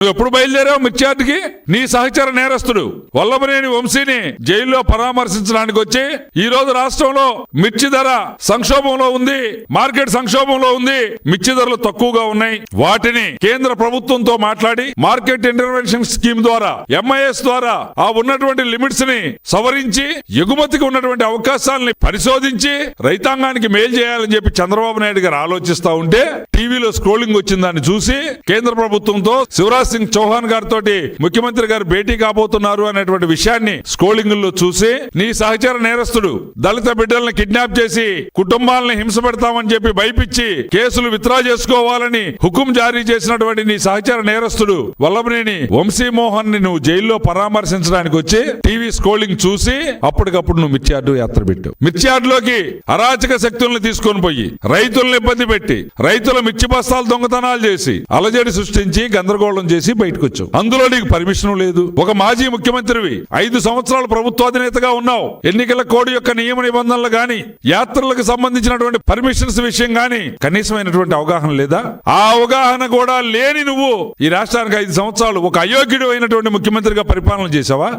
నువ్వు ఎప్పుడు బయలుదేరావు మిర్చార్డ్కి నీ సహచర నేరస్తుడు వల్లభనేని వంశీని జైల్లో పరామర్శించడానికి వచ్చి ఈ రోజు రాష్ట్రంలో మిర్చి ధర సంక్షోభంలో ఉంది మార్కెట్ సంక్షోభంలో ఉంది మిర్చి ధరలు తక్కువగా ఉన్నాయి. వాటిని కేంద్ర ప్రభుత్వంతో మాట్లాడి మార్కెట్ ఇంటర్వెన్షన్ స్కీమ్ ద్వారా ఎంఐఎస్ ద్వారా ఆ ఉన్నటువంటి లిమిట్స్ని సవరించి ఎగుమతికి ఉన్నటువంటి అవకాశాలని పరిశోధించి రైతాంగానికి మేలు చేయాలని చెప్పి చంద్రబాబు నాయుడు గారు ఆలోచిస్తా ఉంటే టీవీలో స్క్రోలింగ్ వచ్చిన దాన్ని చూసి కేంద్ర ప్రభుత్వంతో శివరాజ్ సింగ్ చౌహాన్ గారితో ముఖ్యమంత్రి గారు భేటీ కాబోతున్నారు అనేటువంటి విషయాన్ని స్క్రోలింగ్లో చూసి నీ సహచర నేరస్తుడు దళిత బిడ్డల్ని కిడ్నాప్ చేసి కుటుంబాలను హింస పెడతామని చెప్పి భయపించి కేసులు విత్డ్రా చేసుకోవాలని హుకుం జారీ చేసినటువంటి నీ సహచర నేరస్తుడు వల్లభనేని వంశీ మోహన్ని నువ్వు జైల్లో పరామర్శించడానికి వచ్చి టీవీ స్క్రోలింగ్ చూసి అప్పటికప్పుడు నువ్వు మిర్చియార్డు యాత్ర పెట్టావు. మిర్చియార్డులోకి అరాచక శక్తుల్ని తీసుకొని పోయి రైతులను ఇబ్బంది పెట్టి రైతుల మిర్చి బస్తాలు దొంగతనాలు చేసి అలజడి సృష్టించి గందరగోళం చేసి బయటకు వచ్చావు అందులో నీకు పర్మిషన్ లేదు. ఒక మాజీ ముఖ్యమంత్రివి ఐదు సంవత్సరాలు ప్రభుత్వాధినేతగా ఉన్నావు. ఎన్నికల కోడ్ యొక్క నియమ నిబంధనలు గాని యాత్రలకు సంబంధించినటువంటి పర్మిషన్స్ విషయం గాని కనీసమైనటువంటి అవగాహన లేదా? ఆ అవగాహన కూడా లేని నువ్వు ఈ రాష్ట్రానికి ఐదు సంవత్సరాలు ఒక అయోగ్యుడు అయినటువంటి ముఖ్యమంత్రిగా పరిపాలన చేసావా